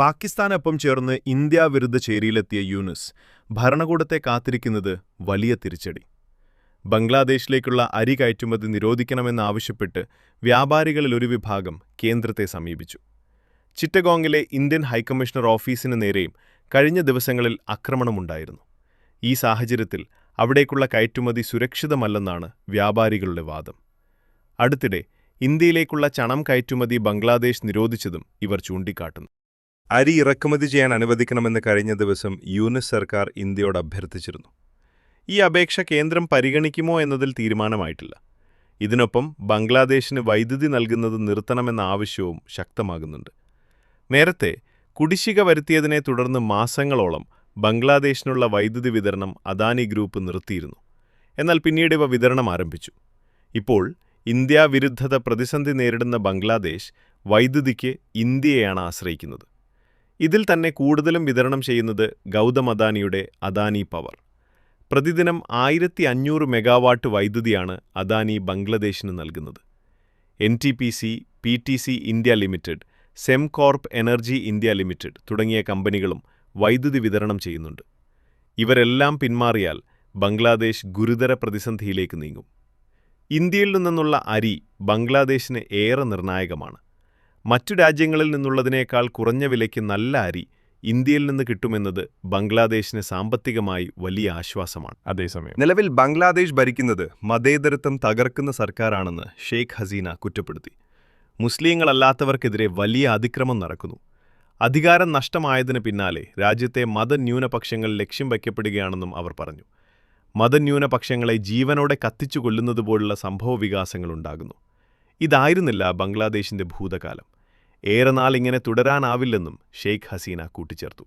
പാകിസ്ഥാനൊപ്പം ചേർന്ന് ഇന്ത്യ വിരുദ്ധ ചേരിയിലെത്തിയ യൂനുസ് ഭരണകൂടത്തെ കാത്തിരിക്കുന്നത് വലിയ തിരിച്ചടി. ബംഗ്ലാദേശിലേക്കുള്ള അരി കയറ്റുമതി നിരോധിക്കണമെന്നാവശ്യപ്പെട്ട് വ്യാപാരികളിൽ ഒരു വിഭാഗം കേന്ദ്രത്തെ സമീപിച്ചു. ചിറ്റഗോങ്ങിലെ ഇന്ത്യൻ ഹൈക്കമ്മീഷണർ ഓഫീസിന് നേരെയും കഴിഞ്ഞ ദിവസങ്ങളിൽ ആക്രമണമുണ്ടായിരുന്നു. ഈ സാഹചര്യത്തിൽ അവിടേക്കുള്ള കയറ്റുമതി സുരക്ഷിതമല്ലെന്നാണ് വ്യാപാരികളുടെ വാദം. അടുത്തിടെ ഇന്ത്യയിലേക്കുള്ള ചണം കയറ്റുമതി ബംഗ്ലാദേശ് നിരോധിച്ചതും ഇവർ ചൂണ്ടിക്കാട്ടുന്നു. അരി ഇറക്കുമതി ചെയ്യാൻ അനുവദിക്കണമെന്ന് കഴിഞ്ഞ ദിവസം യുനെസ് സർക്കാർ ഇന്ത്യയോട് അഭ്യർത്ഥിച്ചിരുന്നു. ഈ അപേക്ഷ കേന്ദ്രം പരിഗണിക്കുമോ എന്നതിൽ തീരുമാനമായിട്ടില്ല. ഇതിനൊപ്പം ബംഗ്ലാദേശിന് വൈദ്യുതി നൽകുന്നത് നിർത്തണമെന്ന ആവശ്യവും ശക്തമാകുന്നുണ്ട്. നേരത്തെ കുടിശ്ശിക വരുത്തിയതിനെ തുടർന്ന് മാസങ്ങളോളം ബംഗ്ലാദേശിനുള്ള വൈദ്യുതി വിതരണം അദാനി ഗ്രൂപ്പ് നിർത്തിയിരുന്നു. എന്നാൽ പിന്നീട് ഇവ വിതരണം ആരംഭിച്ചു. ഇപ്പോൾ ഇന്ത്യ വിരുദ്ധത പ്രതിസന്ധി നേരിടുന്ന ബംഗ്ലാദേശ് വൈദ്യുതിക്ക് ഇന്ത്യയെയാണ് ആശ്രയിക്കുന്നത്. ഇതിൽ തന്നെ കൂടുതലും വിതരണം ചെയ്യുന്നത് ഗൗതം അദാനിയുടെ അദാനി പവർ. പ്രതിദിനം ആയിരത്തി അഞ്ഞൂറ് മെഗാവാട്ട് വൈദ്യുതിയാണ് അദാനി ബംഗ്ലാദേശിന് നൽകുന്നത്. N T P C P T C India limited Sembcorp energy India limited തുടങ്ങിയ കമ്പനികളും വൈദ്യുതി വിതരണം ചെയ്യുന്നുണ്ട്. ഇവരെല്ലാം പിന്മാറിയാൽ ബംഗ്ലാദേശ് ഗുരുതര പ്രതിസന്ധിയിലേക്ക് നീങ്ങും. ഇന്ത്യയിൽ നിന്നുള്ള അരി ബംഗ്ലാദേശിന് ഏറെ നിർണായകമാണ്. മറ്റു രാജ്യങ്ങളിൽ നിന്നുള്ളതിനേക്കാൾ കുറഞ്ഞ വിലയ്ക്ക് നല്ല അരി ഇന്ത്യയിൽ നിന്ന് കിട്ടുമെന്നത് ബംഗ്ലാദേശിന് സാമ്പത്തികമായി വലിയ ആശ്വാസമാണ്. അതേസമയം. നിലവിൽ ബംഗ്ലാദേശ് ഭരിക്കുന്നത് മതേതരത്വം തകർക്കുന്ന സർക്കാരാണെന്ന് ഷെയ്ഖ് ഹസീന കുറ്റപ്പെടുത്തി. മുസ്ലിങ്ങളല്ലാത്തവർക്കെതിരെ വലിയ അതിക്രമം നടക്കുന്നു. അധികാരം നഷ്ടമായതിന് പിന്നാലെ രാജ്യത്തെ മതന്യൂനപക്ഷങ്ങൾ ലക്ഷ്യം വയ്ക്കപ്പെടുകയാണെന്നും അവർ പറഞ്ഞു. മതന്യൂനപക്ഷങ്ങളെ ജീവനോടെ കത്തിച്ചു കൊല്ലുന്നതുപോലുള്ള സംഭവവികാസങ്ങളുണ്ടാകുന്നു. ഇതായിരുന്നില്ല ബംഗ്ലാദേശിന്റെ ഭൂതകാലം. ഏറെ നാൾ ഇങ്ങനെ തുടരാനാവില്ലെന്നും ഷെയ്ഖ് ഹസീന കൂട്ടിച്ചേർത്തു.